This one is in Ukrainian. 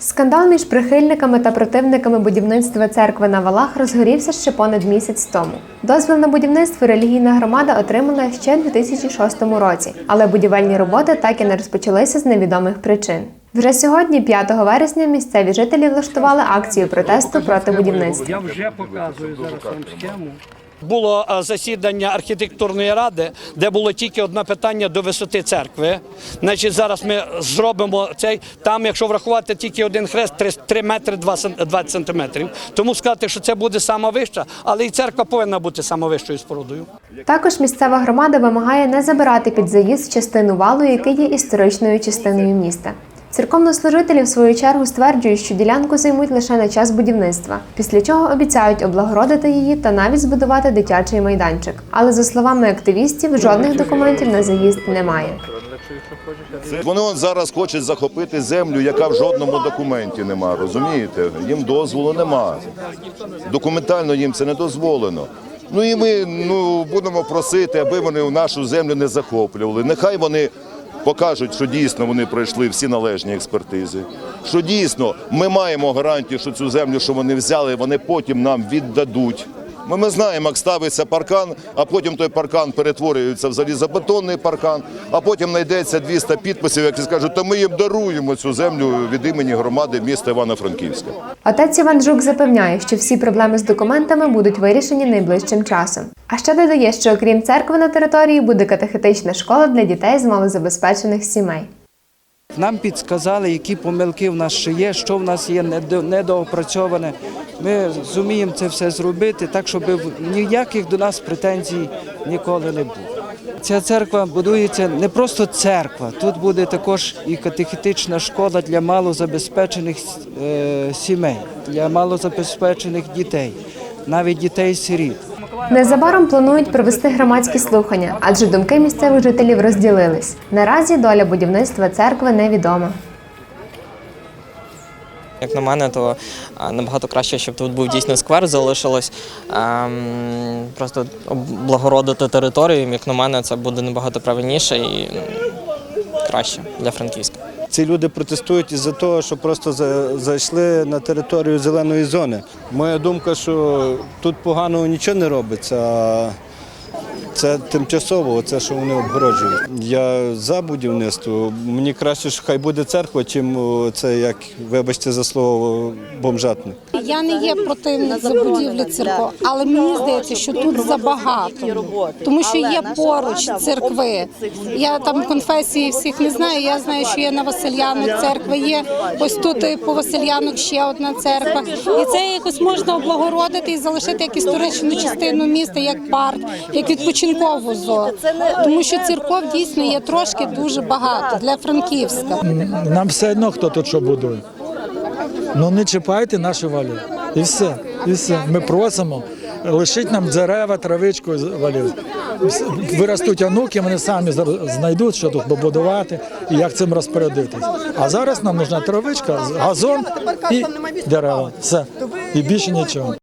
Скандал між прихильниками та противниками будівництва церкви на валах розгорівся ще понад місяць тому. Дозвіл на будівництво релігійна громада отримала ще у 2006 році, але будівельні роботи так і не розпочалися з невідомих причин. Вже сьогодні, 5 вересня, місцеві жителі влаштували акцію протесту проти будівництва. Я вже показую зараз вам схему. Було е, засідання архітектурної ради, де було тільки одне питання до висоти церкви. Значить, зараз ми зробимо цей. Там, якщо врахувати тільки один хрест, 3, 3 метри 2 сен- 20 сантиметрів. Тому сказати, що це буде сама вища, але і церква повинна бути сама вищою спорудою. Також місцева громада вимагає не забирати під заїзд частину валу, який є історичною частиною міста. Церковнослужителі в свою чергу стверджують, що ділянку займуть лише на час будівництва, після чого обіцяють облагородити її та навіть збудувати дитячий майданчик. Але за словами активістів, жодних документів на заїзд немає. Вони зараз хочуть захопити землю, яка в жодному документі нема. Розумієте? Їм дозволу нема. Документально їм це не дозволено. Ну і ми ну, будемо просити, аби вони нашу землю не захоплювали. Нехай вони покажуть, що дійсно вони пройшли всі належні експертизи. Що дійсно ми маємо гарантію, що цю землю, що вони взяли, вони потім нам віддадуть. Ми, ми знаємо, як ставиться паркан, а потім той паркан перетворюється в залізобетонний паркан, а потім знайдеться 200 підписів, які скажуть, то ми їм даруємо цю землю від імені громади міста Івано-Франківська. Отець Іван Жук запевняє, що всі проблеми з документами будуть вирішені найближчим часом. А ще додає, що окрім церкви на території буде катехетична школа для дітей з малозабезпечених сімей. Нам підсказали, які помилки в нас ще є, що в нас є недоопрацьоване. Ми зуміємо це все зробити так, щоб ніяких до нас претензій ніколи не було. Ця церква будується не просто церква, тут буде також і катехетична школа для малозабезпечених е, сімей, для малозабезпечених дітей, навіть дітей-сиріт. Незабаром планують провести громадські слухання, адже думки місцевих жителів розділились. Наразі доля будівництва церкви невідома. Як на мене, то набагато краще, щоб тут був дійсно сквер, залишилось ем, просто облагородити територію. Як на мене, це буде набагато правильніше і краще для Франківська. Ці люди протестують із-за того, що просто за- зайшли на територію зеленої зони. Моя думка, що тут поганого нічого не робиться. Це тимчасово, це що вони обгороджують. Я за будівництво. Мені краще, що хай буде церква, чим це як, вибачте за слово, бомжатник. Я не є противник забудівлі церков, але мені здається, що тут забагато, тому що є поруч церкви. Я там конфесії всіх не знаю. Я знаю, що є на Васильянок церква, є ось тут по Васильянок ще одна церква. І це якось можна облагородити і залишити як історичну частину міста, як парк, як відпочинкову зону. Тому що церков дійсно є трошки дуже багато для Франківська. Нам все одно, хто тут що будує. Ну не чіпайте наші валі. І все. І все. Ми просимо. Лишіть нам дерева, травичку валів. Виростуть онуки, вони самі знайдуть, що тут побудувати і як цим розпорядитись. А зараз нам нужна травичка, газон і дерева. Все. І більше нічого.